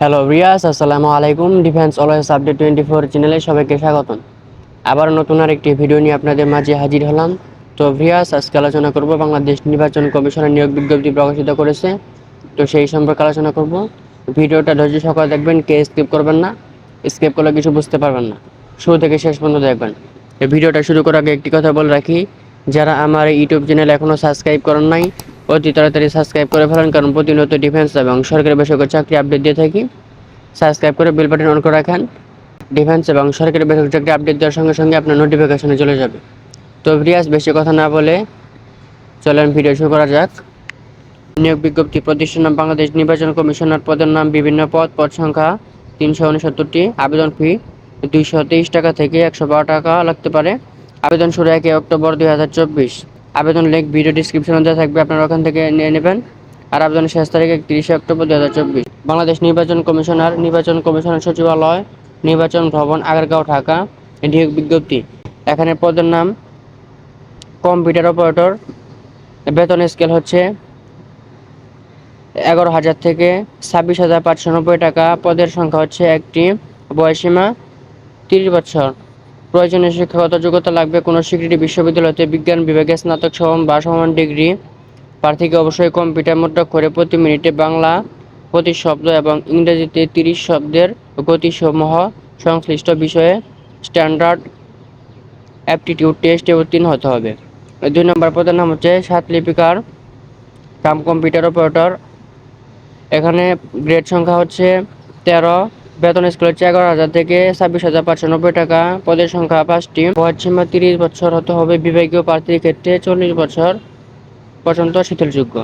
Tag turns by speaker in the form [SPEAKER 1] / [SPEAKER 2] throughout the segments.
[SPEAKER 1] Hello রিয়াস আসসালামু আলাইকুম defence always update twenty four চ্যানেলে সবাইকে স্বাগতম। আবার নতুন আর একটি ভিডিও নিয়ে আপনাদের মাঝে হাজির হলাম। তো রিয়াস আজকে আলোচনা করব বাংলাদেশ নির্বাচন কমিশনের নিয়োগ বিজ্ঞপ্তি প্রকাশিত করেছে। তো, সেই সম্পর্কে আলোচনা করব। ভিডিওটা ধৈর্য সহকারে দেখবেন কে স্কিপ করবেন না। স্কিপ করলে কিছু বুঝতে পারবেন না। শুরু থেকে শেষ পর্যন্ত দেখবেন। ভিডিওটা শুরু করার আগে একটি কথা বলে রাখি, যারা আমার ইউটিউব চ্যানেল এখনও সাবস্ক্রাইব করেন নাই অতি তাড়াতাড়ি সাবস্ক্রাইব করে ফেলেন, কারণ প্রতিনিয়ত ডিফেন্স এবং সরকারি বেসরকারি চাকরি আপডেট দিয়ে থাকি। সাবস্ক্রাইব করে বেল বাটন অন করে রাখেন। ডিফেন্স এবং সরকারি বেসরকারি চাকরি আপডেট দেওয়ার সঙ্গে সঙ্গে আপনার নোটিফিকেশনে চলে যাবে। তো ভিডিয়াস বেশি কথা না বলে চলেন ভিডিও শুরু করা যাক। নিয়োগ বিজ্ঞপ্তি প্রতিষ্ঠান নাম বাংলাদেশ নির্বাচন কমিশনার পদের নাম, বিভিন্ন পদ পদ সংখ্যা তিনশো উনসত্তরটি। আবেদন ফি দুইশো তেইশ টাকা থেকে একশো বারো টাকা লাগতে পারে। আবেদন শুরু একে অক্টোবর দুই হাজার চব্বিশ। আবেদন লিঙ্ক ভিডিও ডিসক্রিপশনে দেওয়া থাকবে, আপনারা ওখান থেকে নিয়ে নেবেন। আর আবেদনের শেষ তারিখ একত্রিশে অক্টোবর দু হাজার চব্বিশ। বাংলাদেশ নির্বাচন কমিশনার নির্বাচন কমিশনার সচিবালয়, নির্বাচন ভবন, আগারগাঁও, ঢাকা নিয়োগ বিজ্ঞপ্তি। এখানে পদের নাম কম্পিউটার অপারেটর বেতন স্কেল হচ্ছে এগারো হাজার থেকে ছাব্বিশ হাজার পাঁচশো নব্বই টাকা। পদের সংখ্যা হচ্ছে একটি বয়সীমা তিরিশ বছর। প্রয়োজনীয় শিক্ষাগত যোগ্যতা লাগবে কোনো স্বীকৃতি বিশ্ববিদ্যালয়তে বিজ্ঞান বিভাগে, স্নাতক সমান বা সমান ডিগ্রি। প্রার্থীকে অবশ্যই কম্পিউটার মুদ্রা করে প্রতি মিনিটে বাংলা প্রতি শব্দ এবং ইংরেজিতে তিরিশ শব্দের গতিসমূহ সংশ্লিষ্ট বিষয়ে স্ট্যান্ডার্ড অ্যাপটিটিউড টেস্টে উত্তীর্ণ হতে হবে। দুই নম্বর পদের নাম হচ্ছে সাত লিপিকার, কাম কম্পিউটার অপারেটর। এখানে গ্রেড সংখ্যা হচ্ছে তেরো। বেতন স্কেল হচ্ছে এগারো হাজার থেকে ছাব্বিশ হাজার পাঁচশো নব্বই টাকা। পদের সংখ্যা পাঁচটি। বয়সীমা তিরিশ বছর হতে হবে বিভাগীয় প্রার্থীর ক্ষেত্রে চল্লিশ বছর পর্যন্ত শিথিলযোগ্য।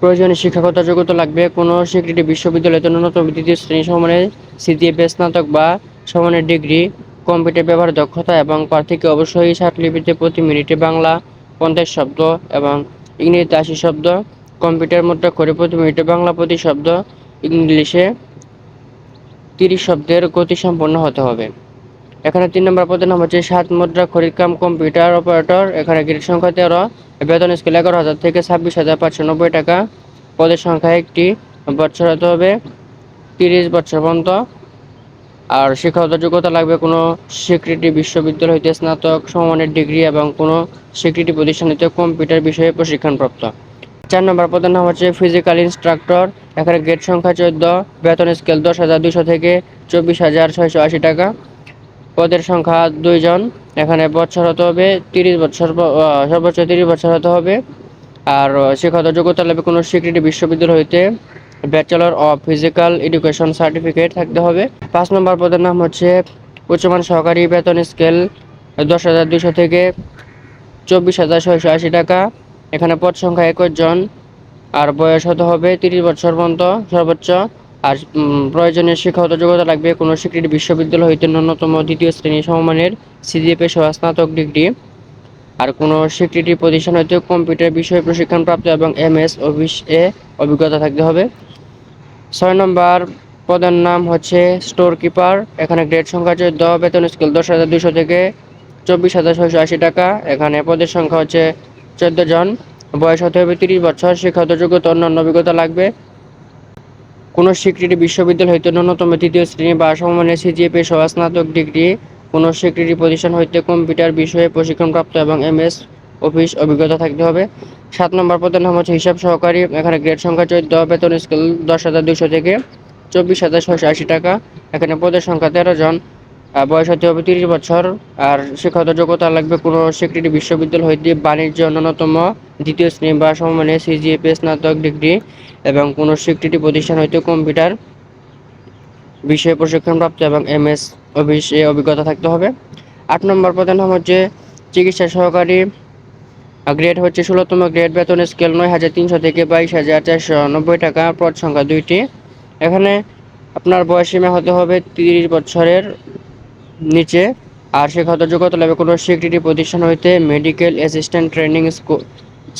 [SPEAKER 1] প্রয়োজনীয় শিক্ষাগত যোগ্যতা লাগবে কোনো স্বীকৃতি বিশ্ববিদ্যালয়তে ন্যূনতম দ্বিতীয় শ্রেণি সমানের সিজিএফএ স্নাতক বা সমানের ডিগ্রি, কম্পিউটার ব্যবহার দক্ষতা এবং প্রার্থীকে অবশ্যই লিপিতে প্রতি মিনিটে বাংলা পঞ্চাশ শব্দ এবং ইংরেজিতে আশি শব্দ, কম্পিউটার মুদ্রা করে প্রতি মিনিটে বাংলা প্রতি শব্দ, ইংলিশে তিরিশ শব্দের গতি সম্পন্ন হতে হবে। এখানে তিন নম্বর পদের নাম হচ্ছে সাত মুদ্রা খরিদ কাম কম্পিউটার অপারেটর। এখানে গ্রেড সংখ্যা তেরো, বেতন স্কেল এগারো হাজার থেকে ছাব্বিশ হাজার পাঁচশো নব্বই টাকা। পদের সংখ্যা একটি, বছর হতে হবে তিরিশ বছর পর্যন্ত। আর শিক্ষাগত যোগ্যতা লাগবে কোনো স্বীকৃতি বিশ্ববিদ্যালয় হইতে স্নাতক সমানের ডিগ্রি এবং কোনো স্বীকৃতি প্রতিষ্ঠান হইতে কম্পিউটার বিষয়ে প্রশিক্ষণপ্রাপ্ত। চার নম্বর পদের নাম হচ্ছে ফিজিক্যাল ইনস্ট্রাক্টর এখানে গেট সংখ্যা চোদ্দ, বেতন স্কেল দশ হাজার দুশো থেকে চব্বিশ হাজার ছয়শো আশি টাকা। পদের সংখ্যা দুইজন এখানে বছর হতে হবে, তিরিশ বছর সর্বোচ্চ তিরিশ বছর হতে হবে। আর শিক্ষাগত যোগ্যতা লাগবে কোনো স্বীকৃতি বিশ্ববিদ্যালয় হইতে bachelor of physical education certificate থাকতে হবে। পাঁচ নম্বর পদের নাম হচ্ছে উচ্চমান সহকারী বেতন স্কেল দশ হাজার দুশো থেকে চব্বিশ হাজার ছয়শো আশি টাকা। এখানে পদ সংখ্যা একুশ জন, আর বয়স হতে হবে তিরিশ বছর পর্যন্ত সর্বোচ্চ। আর প্রয়োজনীয় শিক্ষাগত যোগ্যতা লাগবে কোনো স্বীকৃতি বিশ্ববিদ্যালয় হইতে ন্যূনতম দ্বিতীয় শ্রেণি সমমানের সিজিএপে সহ স্নাতক ডিগ্রি। আর কোনো স্বীকৃতি প্রতিষ্ঠান হইতে কম্পিউটার বিষয়ে প্রশিক্ষণপ্রাপ্ত এবং এম এস অফিস এ অভিজ্ঞতা থাকতে হবে। ছয় নম্বর পদের নাম হচ্ছে স্টোর কিপার এখানে গ্রেড সংখ্যা চোদ্দ, বেতন স্কেল দশ হাজার দুশো থেকে চব্বিশ হাজার ছয়শো আশি টাকা। এখানে পদের সংখ্যা হচ্ছে চোদ্দ জন। বয়স হতে হবে তিরিশ বছর। শিক্ষাগত যোগ্যতা অন্যান্য অভিজ্ঞতা লাগবে। কোনো স্বীকৃতি বিশ্ববিদ্যালয় হইতে ন্যূনতম তৃতীয় শ্রেণি বা সমমানের সিজিএপে সহ স্নাতক ডিগ্রি। কোনো স্বীকৃতি প্রতিষ্ঠান হইতে কম্পিউটার বিষয়ে প্রশিক্ষণপ্রাপ্ত এবং এমএস অফিস অভিজ্ঞতা থাকতে হবে। সাত নম্বর পদের নাম হচ্ছে হিসাব সহকারী। এখানে গ্রেড সংখ্যা চোদ্দ, বেতন স্কেল দশ হাজার দুশো থেকে চব্বিশ হাজার ছয়শো আশি টাকা। এখানে পদের সংখ্যা তেরো জন। বয়স হতে হবে তিরিশ বছর। আর শিক্ষাগত যোগ্যতা লাগবে কোনো স্বীকৃতি বিশ্ববিদ্যালয় হইতে বাণিজ্য অন্যতম, দ্বিতীয় শ্রেণি বা সমমানের সিজিএপি স্নাতক ডিগ্রি এবং কোনো স্বীকৃতি প্রতিষ্ঠান হইতে কম্পিউটার বিষয়ে প্রশিক্ষণপ্রাপ্ত এবং এম এস অফিসে অভিজ্ঞতা থাকতে হবে। আট নম্বর প্রধান হচ্ছে চিকিৎসা সহকারী। গ্রেড হচ্ছে ষোলোতম গ্রেড বেতন স্কেল নয় হাজার তিনশো থেকে বাইশ হাজার চারশো নব্বই টাকা, পদ সংখ্যা দুইটি। এখানে আপনার বয়সীমা হতে হবে তিরিশ বছরের। নিচে। আর শিক্ষাগত যোগ্যতা লাগবে কোনো স্বীকৃতি প্রতিষ্ঠান হইতে medical assistant training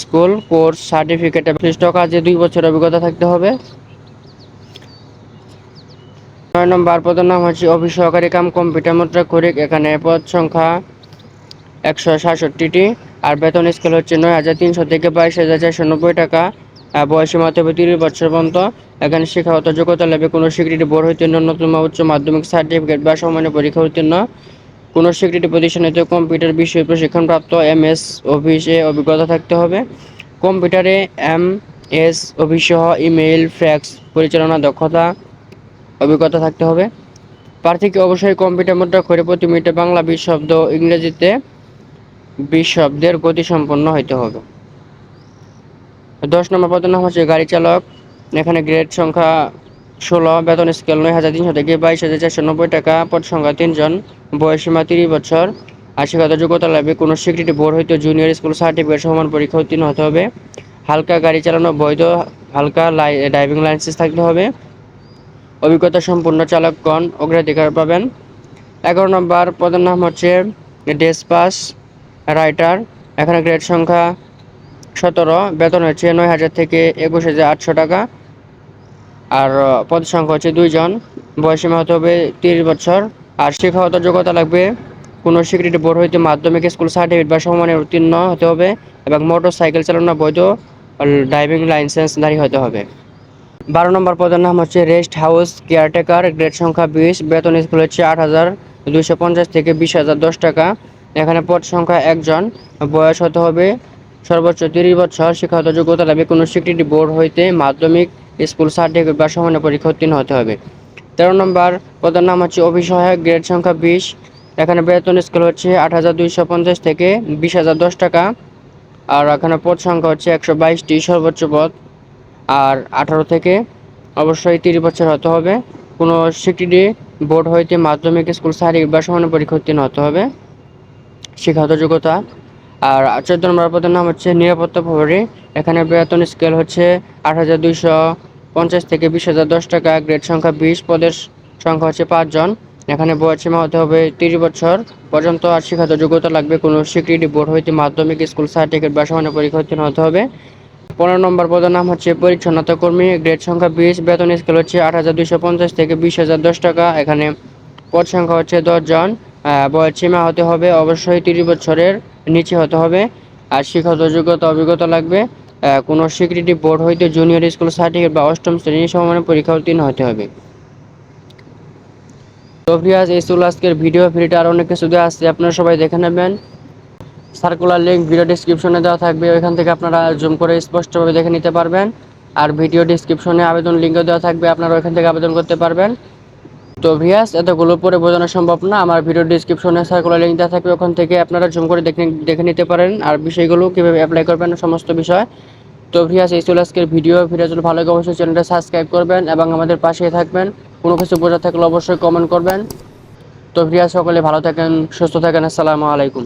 [SPEAKER 1] school course certificate বিশিষ্ট কাজে দুই বছর অভিজ্ঞতা থাকতে হবে। নয় নম্বর, পদের নাম হচ্ছে অফিস সহকারী কাম কম্পিউটার মুদ্রা করিক এখানে পদ সংখ্যা একশো সাতষট্টিটি। আর বেতন স্কেল হচ্ছে নয় হাজার তিনশো থেকে বাইশ হাজার চারশো নব্বই টাকা। হতে হবে তিরিশ বছর পর্যন্ত। এখানে শিক্ষাগত যোগ্যতা লাগবে কোনো স্বীকৃতি বোর্ড হইতে ন্যূনতম উচ্চ মাধ্যমিক সার্টিফিকেট বা সমান্য পরীক্ষা উত্তীর্ণ। কোনো স্বীকৃতি প্রতিষ্ঠানে কম্পিউটার বিষয়ে প্রশিক্ষণপ্রাপ্ত এম এস অফিসে অভিজ্ঞতা থাকতে হবে। কম্পিউটারে এম এস অফিস সহ ইমেইল, ফ্যাক্স পরিচালনা দক্ষতা, অভিজ্ঞতা থাকতে হবে। প্রার্থীকে অবশ্যই কম্পিউটার মুদ্রা করে প্রতি মিনিটে বাংলা বিশ শব্দ ইংরেজিতে বিশ শব্দের গতি সম্পন্ন হইতে হবে। দশ নম্বর পদের নাম হচ্ছে গাড়ি চালক। এখানে গ্রেড সংখ্যা ষোলো, বেতন স্কেল নয় হাজার তিনশো থেকে বাইশ হাজার চারশো নব্বই টাকা, পদ সংখ্যা তিনজন বয়সীমা তিরিশ বছর। আর শিক্ষাগত যোগ্যতা লাগবে কোনো স্বীকৃতি বোর্ড হইতে জুনিয়র স্কুল সার্টিফিকেট সমান পরীক্ষা উত্তীর্ণ হতে হবে। হালকা গাড়ি চালানো বৈধ, হালকা ড্রাইভিং লাইসেন্স থাকতে হবে। অভিজ্ঞতা সম্পূর্ণ চালকগণ অগ্রাধিকার পাবেন। এগারো নম্বর পদের নাম হচ্ছে ডেসপাস রাইটার এখানে গ্রেড সংখ্যা সতেরো, বেতন হচ্ছে নয় হাজার থেকে একুশ হাজার আটশো টাকা। আর পদ সংখ্যা হচ্ছে দুইজন। বয়সীমা হতে হবে তিরিশ বছর। আর শিক্ষাগত যোগ্যতা লাগবে। কোনো স্বীকৃতি বোর্ড হইতে মাধ্যমিক স্কুল সার্টিফিকেট বা সমানের উত্তীর্ণ হতে হবে এবং মোটর সাইকেল চালানো বৈধ ড্রাইভিং লাইসেন্সধারী হতে হবে। বারো নম্বর পদের নাম হচ্ছে রেস্ট হাউস কেয়ারটেকার গ্রেড সংখ্যা বিশ, বেতন স্কুল হচ্ছে আট হাজার দুইশো পঞ্চাশ থেকে বিশ হাজার দশ টাকা। এখানে পদ সংখ্যা একজন। বয়স হতে হবে সর্বোচ্চ তিরিশ বছর শিক্ষাগত যোগ্যতা লাগবে কোনো স্বীকৃতি বোর্ড হইতে মাধ্যমিক স্কুল সার্টিফিকেট বা সমান্য পরীক্ষা উত্তীর্ণ হতে হবে। তেরো নম্বর পদের নাম হচ্ছে অভিসহায়ক, গ্রেড সংখ্যা বিশ। এখানে বেতন স্কেল হচ্ছে আট হাজার দুইশো পঞ্চাশ থেকে বিশ হাজার দশ টাকা। আর এখানে পদ সংখ্যা হচ্ছে একশো বাইশটি সর্বোচ্চ পদ। আর আঠারো থেকে অবশ্যই তিরিশ বছর হতে হবে। কোনো স্বীকৃতি বোর্ড হইতে মাধ্যমিক স্কুল সার্টিফিকেট বা সমান্য পরীক্ষা উত্তীর্ণ হতে হবে। শিক্ষাগত যোগ্যতা আর চোদ্দ নম্বর পদের নাম হচ্ছে নিরাপত্তা প্রহরী। এখানে বেতন স্কেল হচ্ছে আট হাজার দুইশো পঞ্চাশ থেকে বিশ হাজার দশ টাকা গ্রেড সংখ্যা বিশ, পদের সংখ্যা হচ্ছে পাঁচজন। এখানে বয়স সীমা হতে হবে তিরিশ বছর। পর্যন্ত আর শিক্ষাগত যোগ্যতা লাগবে কোনো স্বীকৃতি বোর্ড হইতে মাধ্যমিক স্কুল সার্টিফিকেট বা সমান্য পরীক্ষা উত্তীর্ণ হতে হবে। পনেরো নম্বর পদের নাম হচ্ছে পরিচ্ছন্নতা কর্মী গ্রেড সংখ্যা বিশ, বেতন স্কেল হচ্ছে আট হাজার দুইশো পঞ্চাশ থেকে বিশ হাজার দশ টাকা। এখানে পদ সংখ্যা হচ্ছে দশজন। বয়স সীমা হতে হবে অবশ্যই তিরিশ বছরের। নিচে হতে হবে। আর শিক্ষাগত যোগ্যতা, অভিজ্ঞতা লাগবে। কোনো স্বীকৃতি বোর্ড হইতে জুনিয়র স্কুল সার্টিফিকেট বা অষ্টম শ্রেণি সমমানের পরীক্ষা উত্তীর্ণ হতে হবে। তো ভিয়াস এই আজকের ভিডিও ভিডিওটা আর অনেক কিছু দেওয়া আছে, আপনারা সবাই দেখে নেবেন। সার্কুলার লিঙ্ক ভিডিও ডিসক্রিপশনে দেওয়া থাকবে। ওইখান থেকে আপনারা জুম করে স্পষ্টভাবে দেখে নিতে পারবেন। আর ভিডিও ডিসক্রিপশনে আবেদন লিঙ্কও দেওয়া থাকবে। আপনারা ওইখান থেকে আবেদন করতে পারবেন। তো ভিয়াস এতগুলো পরে বোঝানো সম্ভব না। আমার ভিডিও ডিসক্রিপশনে সার্কুলার লিঙ্ক দেওয়া থাকবে, ওখান থেকে আপনারা জুম করে দেখে দেখে নিতে পারেন। আর বিষয়গুলো কীভাবে অ্যাপ্লাই করবেন, সমস্ত বিষয়। তো ভিয়াস এই ছিল আজকের ভিডিও। ভিডিও যদি ভালো লাগে, অবশ্যই চ্যানেলটা সাবস্ক্রাইব করবেন এবং আমাদের পাশে থাকবেন। কোনো কিছু বোঝা থাকলে অবশ্যই কমেন্ট করবেন। তো ভিয়াস সকলে ভালো থাকেন, সুস্থ থাকেন। আসসালামু আলাইকুম।